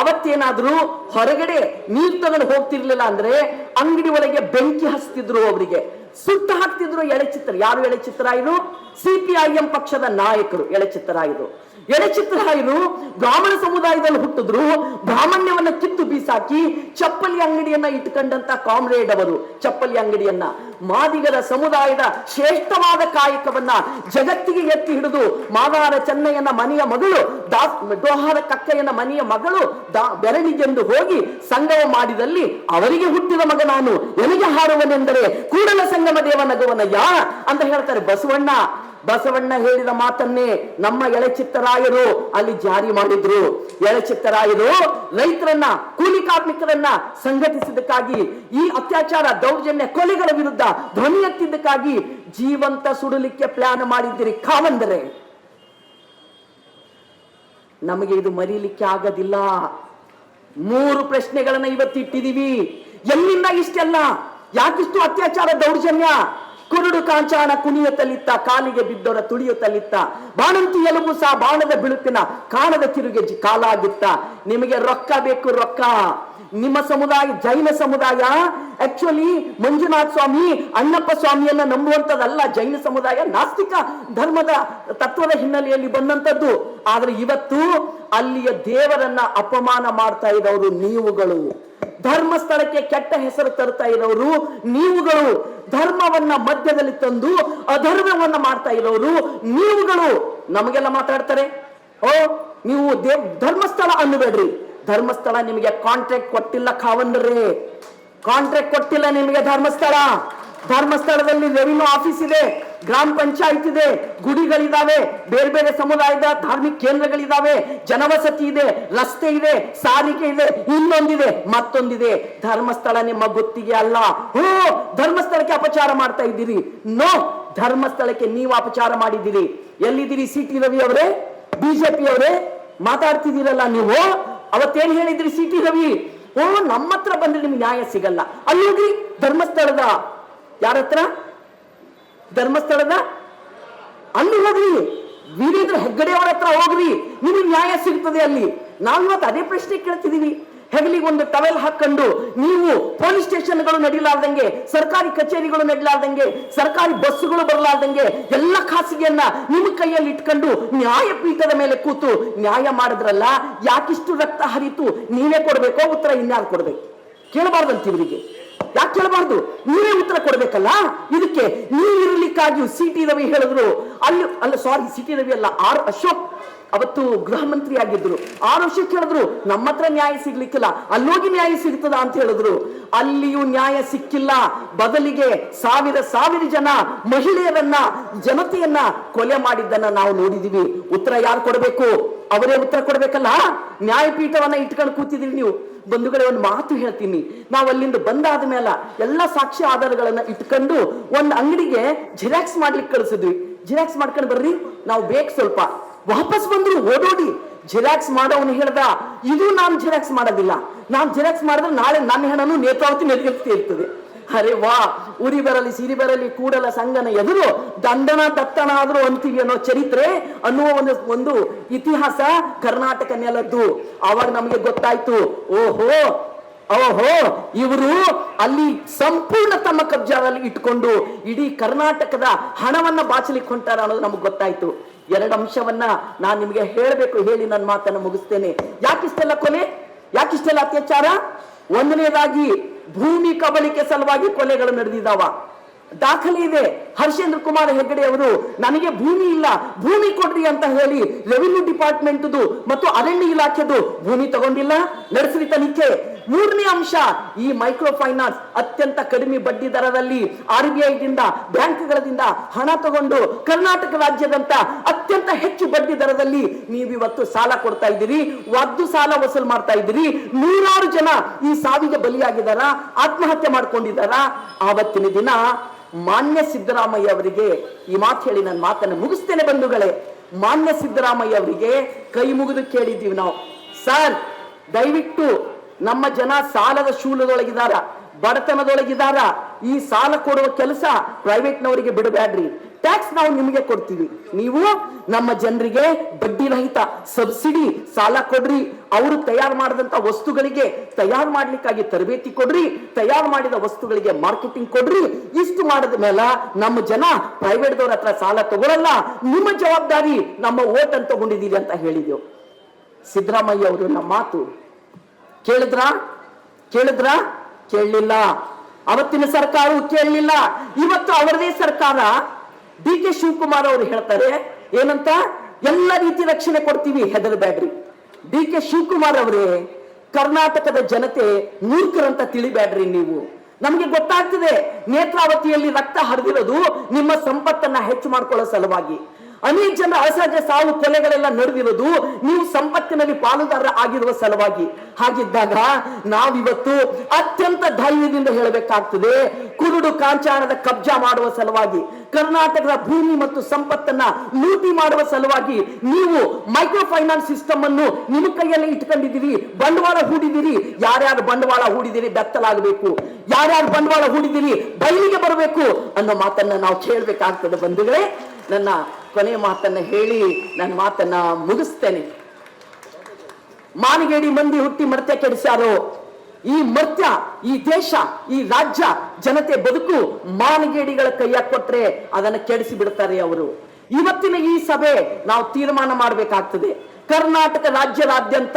S1: ಅವತ್ತೇನಾದ್ರೂ ಹೊರಗಡೆ ನೀರು ತಗೊಂಡು ಹೋಗ್ತಿರ್ಲಿಲ್ಲ ಅಂದ್ರೆ ಅಂಗಡಿ ಒಳಗೆ ಬೆಂಕಿ ಹಚ್ತಿದ್ರು ಅವರಿಗೆ. ಸುಟ್ಟು ಹಾಕ್ತಿದ್ರು ಎಳೆಚಿತ್ರ ಯಾರು ಎಳೆಚಿತ್ತರಾಯರು ಸಿಪಿಐಎಂ ಪಕ್ಷದ ನಾಯಕರು ಎಳೆಚಿತ್ತರಾಯರು ಎಳೆಚಿತ್ತರಾಯರು ಬ್ರಾಹ್ಮಣ ಸಮುದಾಯದಲ್ಲಿ ಹುಟ್ಟಿದ್ರು, ಬ್ರಾಹ್ಮಣ್ಯವನ್ನ ಕಿತ್ತು ಬೀಸಾಕಿ ಚಪ್ಪಲಿ ಅಂಗಡಿಯನ್ನ ಇಟ್ಕೊಂಡಂತ ಕಾಮ್ರೇಡ್ ಅವರು. ಚಪ್ಪಲಿ ಅಂಗಡಿಯನ್ನ. ಮಾದಿಗರ ಸಮುದಾಯದ ಶ್ರೇಷ್ಠವಾದ ಕಾಯಕವನ್ನ ಜಗತ್ತಿಗೆ ಎತ್ತಿ ಹಿಡಿದು ಮಾದಾರ ಚೆನ್ನಯ್ಯನ ಮನೆಯ ಮಗಳು, ದಾಸ್ ಡೋಹಾರ ಕಕ್ಕಯ್ಯನ ಮನೆಯ ಮಗಳು, ದಾ, ಬೆರಳಿಗೆಂದು ಹೋಗಿ ಸಂಗಮ ಮಾಡಿದಲ್ಲಿ ಅವರಿಗೆ ಹುಟ್ಟಿದ ಮಗ ನಾನು. ಎನಗೆ ಹಾರುವನೆಂದರೆ ಕೂಡಲ ಸಂಗಮ ದೇವ ನಗುವನಯ್ಯ ಅಂತ ಹೇಳ್ತಾರೆ ಬಸವಣ್ಣ. ಬಸವಣ್ಣ ಹೇಳಿದ ಮಾತನ್ನೇ ನಮ್ಮ ಎಳೆಚಿತ್ತರಾಯರು ಅಲ್ಲಿ ಜಾರಿ ಮಾಡಿದ್ರು. ಎಳೆಚಿತ್ತರಾಯರು ರೈತರನ್ನ, ಕೂಲಿ ಕಾರ್ಮಿಕರನ್ನ ಸಂಘಟಿಸಿದ್ದಕ್ಕಾಗಿ, ಈ ಅತ್ಯಾಚಾರ ದೌರ್ಜನ್ಯ ಕೊಲೆಗಳ ವಿರುದ್ಧ ಧ್ವನಿ ಎತ್ತಿದ್ದಕ್ಕಾಗಿ ಜೀವಂತ ಸುಡಲಿಕ್ಕೆ ಪ್ಲಾನ್ ಮಾಡಿದ್ದೀರಿ ಕಾವಂದರೆ. ನಮಗೆ ಇದು ಮರೀಲಿಕ್ಕೆ ಆಗದಿಲ್ಲ. ಮೂರು ಪ್ರಶ್ನೆಗಳನ್ನ ಇವತ್ತಿಟ್ಟಿದೀವಿ ಎಲ್ಲಿಂದ ಇಷ್ಟೆಲ್ಲ? ಯಾಕಿಷ್ಟು ಅತ್ಯಾಚಾರ, ದೌರ್ಜನ್ಯ? ಕುರುಡು ಕಾಂಚಾಣ ತಲಿತ್ತ ಕಾಲಿಗೆ ಬಿದ್ದವರ ತಲಿತ್ತ ಬಾಣಂತಿ ಎಲುಬು ಸಹ ಬಾಣದ ಬಿಳುಕಿನ ಕಾಣದ ತಿರುಗೆ ಕಾಲಾಗಿತ್ತ. ನಿಮಗೆ ರೊಕ್ಕ ಬೇಕು, ರೊಕ್ಕ. ನಿಮ್ಮ ಸಮುದಾಯ, ಜೈನ ಸಮುದಾಯ ಆಕ್ಚುಲಿ ಮಂಜುನಾಥ ಸ್ವಾಮಿ, ಅಣ್ಣಪ್ಪ ಸ್ವಾಮಿಯನ್ನ ನಂಬುವಂತದಲ್ಲ ಜೈನ ಸಮುದಾಯ, ನಾಸ್ತಿಕ ಧರ್ಮದ ತತ್ವದ ಹಿನ್ನೆಲೆಯಲ್ಲಿ ಬಂದಂತದ್ದು ಆದ್ರೆ ಇವತ್ತು ಅಲ್ಲಿಯ ದೇವರನ್ನ ಅಪಮಾನ ಮಾಡ್ತಾ ಇರೋರು ನೀವುಗಳು. ಧರ್ಮಸ್ಥಳಕ್ಕೆ ಕೆಟ್ಟ ಹೆಸರು ತರ್ತಾ ಇರೋರು, ನೀವುಗಳು ಧರ್ಮವನ್ನ ಮಧ್ಯದಲ್ಲಿ ತಂದು ಅಧರ್ಮವನ್ನ ಮಾಡ್ತಾ ಇರೋರು, ನೀವುಗಳು ನಮಗೆಲ್ಲ ಮಾತಾಡ್ತಾರೆ? ಓ, ನೀವು ದೇವ್, ಧರ್ಮಸ್ಥಳ ಅನ್ನಬೇಡ್ರಿ. ಧರ್ಮಸ್ಥಳ ನಿಮಗೆ ಕಾಂಟ್ರಾಕ್ಟ್ ಕೊಟ್ಟಿಲ್ಲ ಕಾವನ್ರಿ. ಕಾಂಟ್ರಾಕ್ಟ್ ಕೊಟ್ಟಿಲ್ಲ ನಿಮಗೆ ಧರ್ಮಸ್ಥಳ. ಧರ್ಮಸ್ಥಳದಲ್ಲಿ ರೆವಿನ್ಯೂ ಆಫೀಸ್ ಇದೆ, ಗ್ರಾಮ ಪಂಚಾಯತ್ ಇದೆ, ಗುಡಿಗಳಿದಾವೆ, ಬೇರೆ ಬೇರೆ ಸಮುದಾಯದ ಧಾರ್ಮಿಕ ಕೇಂದ್ರಗಳಿದಾವೆ, ಜನವಸತಿ ಇದೆ, ರಸ್ತೆ ಇದೆ, ಸಾರಿಗೆ ಇದೆ, ಇನ್ನೊಂದಿದೆ, ಮತ್ತೊಂದಿದೆ. ಧರ್ಮಸ್ಥಳ ನಿಮ್ಮ ಗುತ್ತಿಗೆ ಅಲ್ಲ. ಹೋ, ಧರ್ಮಸ್ಥಳಕ್ಕೆ ಅಪಚಾರ ಮಾಡ್ತಾ ಇದ್ದೀರಿ. ನೋ, ಧರ್ಮಸ್ಥಳಕ್ಕೆ ನೀವು ಅಪಚಾರ ಮಾಡಿದ್ದೀರಿ. ಎಲ್ಲಿದ್ದೀರಿ ಸಿ ಟಿ ರವಿ ಅವರೇ? ಬಿಜೆಪಿ ಅವರೇ? ಮಾತಾಡ್ತಿದ್ದೀರಲ್ಲ ನೀವು? ಅವತ್ತೇನ್ ಹೇಳಿದ್ರಿ ಸಿ ಟಿ ರವಿ? ಓ ನಮ್ಮ ಹತ್ರ ಬಂದ್ರೆ ನಿಮ್ಗೆ ನ್ಯಾಯ ಸಿಗಲ್ಲ. ಅಲ್ಲಿ ಧರ್ಮಸ್ಥಳದ ಯಾರ ಹತ್ರ ಧರ್ಮಸ್ಥಳದ? ಅಲ್ಲಿ ಹೋಗ್ರಿ ವೀರೇಂದ್ರ ಹೆಗ್ಗಡೆ ಅವರ ಹತ್ರ ಹೋಗ್ರಿ ನಿಮಗೆ ನ್ಯಾಯ ಸಿಗ್ತದೆ ಅಲ್ಲಿ. ನಾವು ಇವತ್ತು ಅದೇ ಪ್ರಶ್ನೆ ಕೇಳ್ತಿದೀವಿ ಹೆಗಲಿಗೆ ಒಂದು ಟವೆಲ್ ಹಾಕೊಂಡು ನೀವು ಪೊಲೀಸ್ ಸ್ಟೇಷನ್ಗಳು ನಡೀಲಾರ್ದಂಗೆ, ಸರ್ಕಾರಿ ಕಚೇರಿಗಳು ನಡೀಲಾರ್ದಂಗೆ, ಸರ್ಕಾರಿ ಬಸ್ಸುಗಳು ಬರಲಾರ್ದಂಗೆ ಎಲ್ಲ ಖಾಸಗಿಯನ್ನ ನಿಮ್ಮ ಕೈಯಲ್ಲಿ ಇಟ್ಕೊಂಡು ನ್ಯಾಯಪೀಠದ ಮೇಲೆ ಕೂತು ನ್ಯಾಯ ಮಾಡಿದ್ರಲ್ಲ, ಯಾಕಿಷ್ಟು ರಕ್ತ ಹರಿತು ನೀವೇ ಕೊಡಬೇಕೋ, ಉತ್ತರ ಇನ್ಯಾರು ಕೊಡಬೇಕು? ಕೇಳಬಾರ್ದಂತ ಇವರಿಗೆ. ಯಾಕೆ ಕೇಳಬಾರ್ದು? ನೀವೇ ಉತ್ತರ ಕೊಡಬೇಕಲ್ಲ? ಇದಕ್ಕೆ ನೀವು ಇರಲಿಕ್ಕಾಗಿ ಸಿ ಟಿ ರವಿ ಹೇಳಿದ್ರು. ಅಲ್ಲಿ, ಅಲ್ಲ ಸಾರಿ ಸಿ ಟಿ ರವಿ ಅಲ್ಲ, ಆರ್ ಅಶೋಕ್ ಅವತ್ತು ಗೃಹ ಮಂತ್ರಿ ಆಗಿದ್ರು. ಆರು ವರ್ಷ ಕೇಳಿದ್ರು ನಮ್ಮ ಹತ್ರ ನ್ಯಾಯ ಸಿಗ್ಲಿಕ್ಕಿಲ್ಲ. ಅಲ್ಲೋಗಿ ನ್ಯಾಯ ಸಿಗ್ತದ? ಅಂತ ಹೇಳಿದ್ರು. ಅಲ್ಲಿಯೂ ನ್ಯಾಯ ಸಿಕ್ಕಿಲ್ಲ. ಬದಲಿಗೆ ಸಾವಿರ ಸಾವಿರ ಜನ ಮಹಿಳೆಯರನ್ನ, ಜನತೆಯನ್ನ ಕೊಲೆ ಮಾಡಿದ್ದನ್ನ ನಾವು ನೋಡಿದೀವಿ. ಉತ್ತರ ಯಾರು ಕೊಡಬೇಕು? ಅವರೇ ಉತ್ತರ ಕೊಡಬೇಕಲ್ಲ? ನ್ಯಾಯಪೀಠವನ್ನ ಇಟ್ಕೊಂಡು ಕೂತಿದ್ರಿ ನೀವು. ಬಂಧುಗಳೇ, ಒಂದು ಮಾತು ಹೇಳ್ತೀನಿ. ನಾವು ಅಲ್ಲಿಂದ ಬಂದಾದ ಮೇಲೆ ಎಲ್ಲ ಸಾಕ್ಷಿ ಆಧಾರಗಳನ್ನ ಇಟ್ಕೊಂಡು ಒಂದು ಅಂಗಡಿಗೆ ಜಿರಾಕ್ಸ್ ಮಾಡ್ಲಿಕ್ಕೆ ಕಳಿಸಿದ್ವಿ. ಜಿರಾಕ್ಸ್ ಮಾಡ್ಕೊಂಡು ಬರ್ರಿ, ನಾವು ಬೇಕು ಸ್ವಲ್ಪ. ವಾಪಸ್ ಬಂದ್ರು ಓಡೋಡಿ ಜಿರಾಕ್ಸ್ ಮಾಡೋನು ಹೇಳ್ದ, ಇದು ನಾನು ಜಿರಾಕ್ಸ್ ಮಾಡೋದಿಲ್ಲ. ನಾನು ಜಿರಾಕ್ಸ್ ಮಾಡಿದ್ರೆ ನಾಳೆ ನನ್ನ ಹೆಣನು ನೇತಾವತಿ ನೆರವೇರ್ತಿ ಇರ್ತದೆ. ಅರೆ ವಾ, ಉರಿ ಬರಲಿ, ಸಿರಿ ಬರಲಿ, ಕೂಡಲ ಸಂಗನ ಎದುರು ದಂಡನ ದತ್ತನ ಆದ್ರೂ ಅಂತೀವಿ ಅನ್ನೋ ಚರಿತ್ರೆ ಅನ್ನುವ ಒಂದು ಒಂದು ಇತಿಹಾಸ ಕರ್ನಾಟಕ ನೆಲದ್ದು. ಅವಾಗ ನಮಗೆ ಗೊತ್ತಾಯ್ತು, ಓಹೋ ಓಹೋ, ಇವರು ಅಲ್ಲಿ ಸಂಪೂರ್ಣ ತಮ್ಮ ಕಬ್ಜಾದಲ್ಲಿ ಇಟ್ಕೊಂಡು ಇಡೀ ಕರ್ನಾಟಕದ ಹಣವನ್ನ ಬಾಚಲಿಕ್ಕೆ ಹೊಂಟಾರ ಅನ್ನೋದು ನಮಗೆ ಗೊತ್ತಾಯ್ತು. ಎರಡು ಅಂಶವನ್ನ ನಾನು ನಿಮಗೆ ಹೇಳಬೇಕು, ಹೇಳಿ ನನ್ನ ಮಾತನ್ನ ಮುಗಿಸ್ತೇನೆ. ಯಾಕಿಷ್ಟೆಲ್ಲ ಕೊಲೆ? ಯಾಕಿಷ್ಟೆಲ್ಲ ಅತ್ಯಾಚಾರ? ಒಂದನೇದಾಗಿ ಭೂಮಿ ಕಬಳಿಕೆ ಸಲುವಾಗಿ ಕೊಲೆಗಳು ನಡೆದಿದ್ದಾವ. ದಾಖಲೆ ಇದೆ. ಹರ್ಷೇಂದ್ರ ಕುಮಾರ್ ಹೆಗಡೆ ಅವರು, ನನಗೆ ಭೂಮಿ ಇಲ್ಲ. ಭೂಮಿ ಕೊಡ್ರಿ ಅಂತ ಹೇಳಿ ರೆವಿನ್ಯೂ ಡಿಪಾರ್ಟ್ಮೆಂಟ್ ಮತ್ತು ಅರಣ್ಯ ಇಲಾಖೆದು ಭೂಮಿ ತಗೊಂಡಿಲ್ಲ. ನಡೆಸಲಿ ತನಿಖೆ ಮೂರನೇ ಅಂಶ, ಈ ಮೈಕ್ರೋ ಫೈನಾನ್ಸ್ ಅತ್ಯಂತ ಕಡಿಮೆ ಬಡ್ಡಿ ದರದಲ್ಲಿ ಆರ್ ಬಿ ಐದಿಂದ ಬ್ಯಾಂಕ್ಗಳಿಂದ ಹಣ ತಗೊಂಡು ಕರ್ನಾಟಕ ರಾಜ್ಯದಂತ ಅತ್ಯಂತ ಹೆಚ್ಚು ಬಡ್ಡಿ ದರದಲ್ಲಿ ನೀವು ಇವತ್ತು ಸಾಲ ಕೊಡ್ತಾ ಇದ್ದೀರಿ. ಒದ್ದು ಸಾಲ ವಸೂಲ್ ಮಾಡ್ತಾ ಇದ್ದೀರಿ. ನೂರಾರು ಜನ ಈ ಸಾವಿಗೆ ಬಲಿಯಾಗಿದ್ದಾರ? ಆತ್ಮಹತ್ಯೆ ಮಾಡ್ಕೊಂಡಿದ್ದಾರ? ಆವತ್ತಿನ ದಿನ ಮಾನ್ಯ ಸಿದ್ದರಾಮಯ್ಯ ಅವರಿಗೆ ಈ ಮಾತು ಹೇಳಿ ನನ್ನ ಮಾತನ್ನು ಮುಗಿಸ್ತೇನೆ ಬಂಧುಗಳೇ. ಮಾನ್ಯ ಸಿದ್ದರಾಮಯ್ಯ ಅವರಿಗೆ ಕೈ ಮುಗಿದು ಕೇಳಿದ್ದೀವಿ ನಾವು. ಸರ್, ದಯವಿಟ್ಟು ನಮ್ಮ ಜನ ಸಾಲದ ಶೂಲದೊಳಗಿದಾರ, ಬಡತನದೊಳಗಿದಾರ, ಈ ಸಾಲ ಕೊಡುವ ಕೆಲಸ ಪ್ರೈವೇಟ್ನವರಿಗೆ ಬಿಡಬೇಡ್ರಿ. ಟ್ಯಾಕ್ಸ್ ನಾವು ನಿಮಗೆ ಕೊಡ್ತೀವಿ. ನೀವು ನಮ್ಮ ಜನರಿಗೆ ಬಡ್ಡಿ ರಹಿತ ಸಬ್ಸಿಡಿ ಸಾಲ ಕೊಡ್ರಿ. ಅವರು ತಯಾರು ಮಾಡಿದಂತ ವಸ್ತುಗಳಿಗೆ ತಯಾರು ಮಾಡ್ಲಿಕ್ಕಾಗಿ ತರಬೇತಿ ಕೊಡ್ರಿ. ತಯಾರು ಮಾಡಿದ ವಸ್ತುಗಳಿಗೆ ಮಾರ್ಕೆಟಿಂಗ್ ಕೊಡ್ರಿ. ಇಷ್ಟು ಮಾಡಿದ ಮೇಲೆ ನಮ್ಮ ಜನ ಪ್ರೈವೇಟ್ದವ್ರ ಹತ್ರ ಸಾಲ ತಗೊಳಲ್ಲ. ನಿಮ್ಮ ಜವಾಬ್ದಾರಿ ನಮ್ಮ ಓಟ್ ಅಂತ ತಗೊಂಡಿದ್ದೀವಿ ಅಂತ ಹೇಳಿದೆವು ಸಿದ್ದರಾಮಯ್ಯ ಅವರು ನಮ್ಮ ಮಾತು. ಕೇಳಿದ್ರ? ಕೇಳಿದ್ರ? ಕೇಳಲಿಲ್ಲ. ಅವತ್ತಿನ ಸರ್ಕಾರವು ಕೇಳಲಿಲ್ಲ. ಇವತ್ತು ಅವರದೇ ಸರ್ಕಾರ ಡಿ ಕೆ ಶಿವಕುಮಾರ್ ಅವರು ಹೇಳ್ತಾರೆ, ಏನಂತ? ಎಲ್ಲ ರೀತಿ ರಕ್ಷಣೆ ಕೊಡ್ತೀವಿ ಹೆದರಬೇಡ್ರಿ ಡಿ ಕೆ ಶಿವಕುಮಾರ್ ಅವರೇ, ಕರ್ನಾಟಕದ ಜನತೆ ಮೂರ್ಖರಂತ ತಿಳಿಬೇಡ್ರಿ ನೀವು. ನಮಗೆ ಗೊತ್ತಾಗ್ತದೆ, ನೇತ್ರಾವತಿಯಲ್ಲಿ ರಕ್ತ ಹರಿದಿರೋದು ನಿಮ್ಮ ಸಂಪತ್ತನ್ನ ಹೆಚ್ಚು ಮಾಡ್ಕೊಳ್ಳೋ ಸಲುವಾಗಿ. ಅನೇಕ ಜನ ಅಸಹಜ ಸಾವು ಕೊಲೆಗಳೆಲ್ಲ ನಡೆದಿರೋದು ನೀವು ಸಂಪತ್ತಿನಲ್ಲಿ ಪಾಲುದಾರ ಆಗಿರುವ ಸಲುವಾಗಿ. ಹಾಗಿದ್ದಾಗ ನಾವಿವತ್ತು ಅತ್ಯಂತ ಧೈರ್ಯದಿಂದ ಹೇಳಬೇಕಾಗ್ತದೆ, ಕುರುಡು ಕಾಂಚಾಣದ ಕಬ್ಜಾ ಮಾಡುವ ಸಲುವಾಗಿ, ಕರ್ನಾಟಕದ ಭೂಮಿ ಮತ್ತು ಸಂಪತ್ತನ್ನ ಲೂಟಿ ಮಾಡುವ ಸಲುವಾಗಿ ನೀವು ಮೈಕ್ರೋ ಫೈನಾನ್ಸ್ ಸಿಸ್ಟಮ್ ಅನ್ನು ನಿಮ್ಮ ಕೈಯಲ್ಲಿ ಇಟ್ಕೊಂಡಿದ್ದೀರಿ, ಬಂಡವಾಳ ಹೂಡಿದಿರಿ ಯಾರ್ಯಾರು ಬಂಡವಾಳ ಹೂಡಿದಿರಿ ಬೆತ್ತಲಾಗಬೇಕು, ಯಾರ್ಯಾರು ಬಂಡವಾಳ ಹೂಡಿದಿರಿ ಬಯಲಿಗೆ ಬರಬೇಕು ಅನ್ನೋ ಮಾತನ್ನ ನಾವು ಕೇಳಬೇಕಾಗ್ತದೆ ಬಂಧುಗಳೇ. ನನ್ನ ಕೊನೆಯ ಮಾತನ್ನ ಹೇಳಿ ನನ್ನ ಮಾತನ್ನ ಮುಗಿಸ್ತೇನೆ. ಮಾನಗೇಡಿ ಮಂದಿ ಹುಟ್ಟಿ ಮರ್ತ್ಯ ಕೆಡಿಸ್ಯಾರೋ, ಈ ಮರ್ತ್ಯ, ಈ ದೇಶ, ಈ ರಾಜ್ಯ, ಜನತೆ ಬದುಕು ಮಾನಗೇಡಿಗಳ ಕೈಯಾಗ ಕೊಟ್ರೆ ಅದನ್ನ ಕೆಡಿಸಿ ಬಿಡ್ತಾರೆ ಅವರು. ಇವತ್ತಿನ ಈ ಸಭೆ ನಾವು ತೀರ್ಮಾನ ಮಾಡಬೇಕಾಗ್ತದೆ. ಕರ್ನಾಟಕ ರಾಜ್ಯದಾದ್ಯಂತ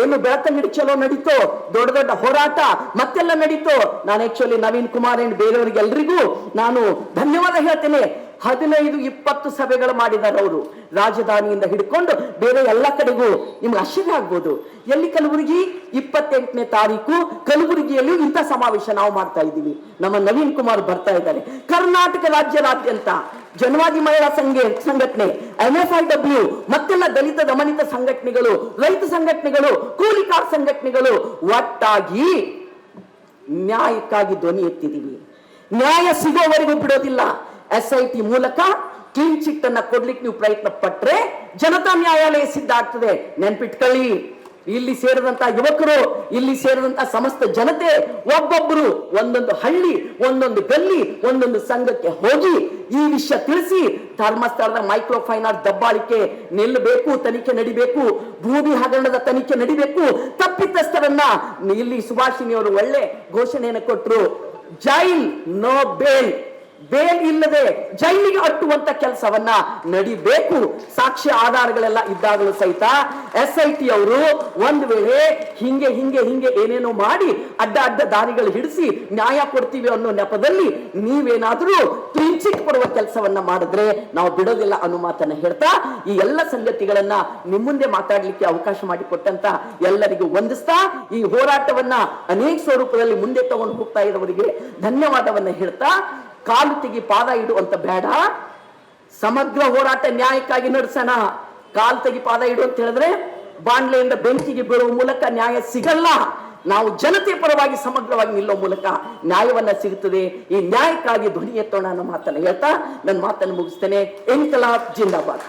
S1: ಏನು ಬೆಳತಂಗಡಿ ಚಲೋ ನಡೀತೋ, ದೊಡ್ಡ ದೊಡ್ಡ ಹೋರಾಟ ಮತ್ತೆಲ್ಲ ನಡೀತೋ, ನಾನು ಆಕ್ಚುಲಿ ನವೀನ್ ಕುಮಾರ್ ಅಂಡ್ ಬೇರೆಯವರಿಗೆ ಎಲ್ರಿಗೂ ನಾನು ಧನ್ಯವಾದ ಹೇಳ್ತೇನೆ. ಹದಿನೈದು ಇಪ್ಪತ್ತು ಸಭೆಗಳು ಮಾಡಿದ್ದಾರೆ ಅವರು. ರಾಜಧಾನಿಯಿಂದ ಹಿಡ್ಕೊಂಡು ಬೇರೆ ಎಲ್ಲ ಕಡೆಗೂ ನಿಮ್ಗೆ ಆಶ್ಚರ್ಯ ಆಗ್ಬೋದು. ಎಲ್ಲಿ ಕಲಬುರಗಿ? ಇಪ್ಪತ್ತೆಂಟನೇ ತಾರೀಕು ಕಲಬುರಗಿಯಲ್ಲೂ ಇಂಥ ಸಮಾವೇಶ ನಾವು ಮಾಡ್ತಾ ಇದ್ದೀವಿ. ನಮ್ಮ ನವೀನ್ ಕುಮಾರ್ ಬರ್ತಾ ಇದ್ದಾರೆ. ಕರ್ನಾಟಕ ರಾಜ್ಯದಾದ್ಯಂತ ಜನವಾದಿ ಮಹಿಳಾ ಸಂಘ ಸಂಘಟನೆ ಎನ್ ಎಫ್ ಐ ಡಬ್ಲ್ಯೂ ಮತ್ತೆಲ್ಲ ದಲಿತ ದಮನಿತ ಸಂಘಟನೆಗಳು, ರೈತ ಸಂಘಟನೆಗಳು ಕೂಲಿಕಾರ್ ಸಂಘಟನೆಗಳು ಒಟ್ಟಾಗಿ ನ್ಯಾಯಕ್ಕಾಗಿ ಧ್ವನಿ ಎತ್ತಿದೀವಿ ನ್ಯಾಯ ಸಿಗೋವರೆಗೂ ಬಿಡೋದಿಲ್ಲ. ಎಸ್ ಐ ಟಿ ಮೂಲಕ ಕ್ಲೀನ್ ಚಿಟ್ ಅನ್ನ ಕೊಡ್ಲಿಕ್ಕೆ ನೀವು ಪ್ರಯತ್ನ ಪಟ್ರೆ ಜನತಾ ನ್ಯಾಯಾಲಯ ಸಿದ್ಧ ಆಗ್ತದೆ. ನೆನ್ಪಿಟ್ಕೊಳ್ಳಿ. ಇಲ್ಲಿ ಸೇರಿದಂತ ಯುವಕರು, ಇಲ್ಲಿ ಸೇರಿದಂತ ಸಮಸ್ತ ಜನತೆ ಒಬ್ಬೊಬ್ಬರು ಒಂದೊಂದು ಹಳ್ಳಿ, ಒಂದೊಂದು ಗಲ್ಲಿ, ಒಂದೊಂದು ಸಂಘಕ್ಕೆ ಹೋಗಿ ಈ ವಿಷಯ ತಿಳಿಸಿ ಧರ್ಮಸ್ಥಳದ ಮೈಕ್ರೋ ಫೈನಾನ್ಸ್ ದಬ್ಬಾಳಿಕೆ ನಿಲ್ಲಬೇಕು, ತನಿಖೆ ನಡಿಬೇಕು, ಭೂಮಿ ಹಗರಣದ ತನಿಖೆ ನಡಿಬೇಕು, ತಪ್ಪಿತಸ್ಥರನ್ನ ಇಲ್ಲಿ ಸುಭಾಷಿನಿ ಅವರು ಒಳ್ಳೆ ಘೋಷಣೆಯನ್ನು ಕೊಟ್ಟರು ಜೈಲ್, ನೋ ಬೇಲ್ ಬೇಲ್ ಇಲ್ಲದೆ ಜೈಲಿಗೆ ಅಟ್ಟುವಂತ ಕೆಲಸವನ್ನ ನಡಿಬೇಕು. ಸಾಕ್ಷ್ಯ ಆಧಾರಗಳೆಲ್ಲ ಇದ್ದಾಗಲೂ ಸಹಿತ ಎಸ್ ಐ ಟಿ ಅವರು ಒಂದು ವೇಳೆ ಹಿಂಗೆ ಹಿಂಗೆ ಹಿಂಗೆ ಏನೇನೋ ಮಾಡಿ ಅಡ್ಡ ಅಡ್ಡ ದಾರಿಗಳು ಹಿಡಿಸಿ ನ್ಯಾಯ ಕೊಡ್ತೀವಿ ಅನ್ನೋ ನೆಪದಲ್ಲಿ ನೀವೇನಾದ್ರೂ ಕ್ಲೀನ್ ಚಿಟ್ ಕೊಡುವ ಕೆಲಸವನ್ನ ಮಾಡಿದ್ರೆ ನಾವು ಬಿಡೋದಿಲ್ಲ ಅನ್ನೋ ಮಾತನ್ನ ಹೇಳ್ತಾ ಈ ಎಲ್ಲ ಸಂಗತಿಗಳನ್ನ ನಿಮ್ಮ ಮುಂದೆ ಮಾತಾಡ್ಲಿಕ್ಕೆ ಅವಕಾಶ ಮಾಡಿಕೊಟ್ಟಂತ ಎಲ್ಲರಿಗೂ ವಂದಿಸ್ತಾ ಈ ಹೋರಾಟವನ್ನ ಅನೇಕ ಸ್ವರೂಪದಲ್ಲಿ ಮುಂದೆ ತಗೊಂಡು ಹೋಗ್ತಾ ಇರೋರಿಗೆ ಧನ್ಯವಾದವನ್ನ ಹೇಳ್ತಾ ಕಾಲು ತೆಗಿ ಪಾದ ಇಡುವಂತ ಬೇಡ. ಸಮಗ್ರ ಹೋರಾಟ ನ್ಯಾಯಕ್ಕಾಗಿ ನಡೆಸೋಣ. ಕಾಲು ತೆಗಿ ಪಾದ ಇಡು ಅಂತ ಹೇಳಿದ್ರೆ ಬಾಂಡ್ಲೆಯಿಂದ ಬೆಂಕಿಗೆ ಬೀಳುವ ಮೂಲಕ ನ್ಯಾಯ ಸಿಗಲ್ಲ. ನಾವು ಜನತೆ ಪರವಾಗಿ ಸಮಗ್ರವಾಗಿ ನಿಲ್ಲೋ ಮೂಲಕ ನ್ಯಾಯವನ್ನ ಸಿಗುತ್ತದೆ. ಈ ನ್ಯಾಯಕ್ಕಾಗಿ ಧ್ವನಿ ಎತ್ತೋಣ ಅನ್ನೋ ಮಾತನ್ನ ಹೇಳ್ತಾ ನನ್ನ ಮಾತನ್ನು ಮುಗಿಸ್ತೇನೆ. ಇನ್ಕಲಾಬ್ ಜಿಂದಾಬಾದ್.